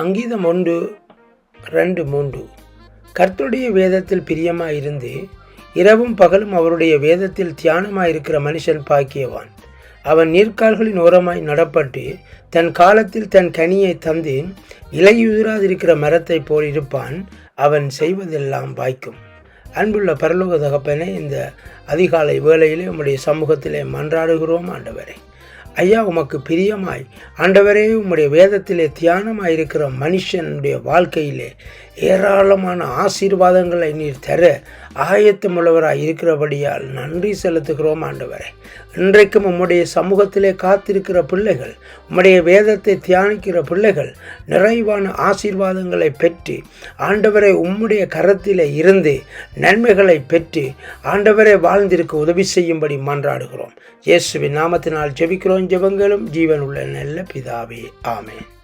அங்கீதம் ஒன்று ரெண்டு மூன்று. கர்த்தருடைய வேதத்தில் பிரியமாயிருந்து இரவும் பகலும் அவருடைய வேதத்தில் தியானமாயிருக்கிற மனுஷன் பாக்கியவான். அவன் நீர்க்கால்களின் ஓரமாய் நடப்பட்டு தன் காலத்தில் தன் கனியை தந்து இலையுதிராதிருக்கிற மரத்தைப் போல் இருப்பான். அவன் செய்வதெல்லாம் வாய்க்கும். அன்புள்ள பரலோக தகப்பனே இந்த அதிகாலை வேளையிலே உம்முடைய சமூகத்திலே மன்றாடுகிறோம் ஆண்டவரே. ஐயா உமக்கு பிரியமாய். ஆண்டவரே உம்முடைய வேதத்திலே தியானமாயிருக்கிற மனுஷனுடைய வாழ்க்கையிலே ஏராளமான ஆசீர்வாதங்களை நீர் தர ஆயத்தமுள்ளவராய் இருக்கிறபடியால் நன்றி செலுத்துகிறோம் ஆண்டவரே. இன்றைக்கும் உம்முடைய சமூகத்திலே காத்திருக்கிற பிள்ளைகள் உம்முடைய வேதத்தை தியானிக்கிற பிள்ளைகள் நிறைவான ஆசீர்வாதங்களை பெற்று ஆண்டவரை உம்முடைய கரத்திலே இருந்து நன்மைகளை பெற்று ஆண்டவரை வாழ்ந்திருக்க உதவி செய்யும்படி மன்றாடுகிறோம். இயேசுவின் நாமத்தினால் ஜெபிக்கிறோம் ஜெபங்களும் ஜீவன் உள்ள நல்ல பிதாவே. ஆமேன்.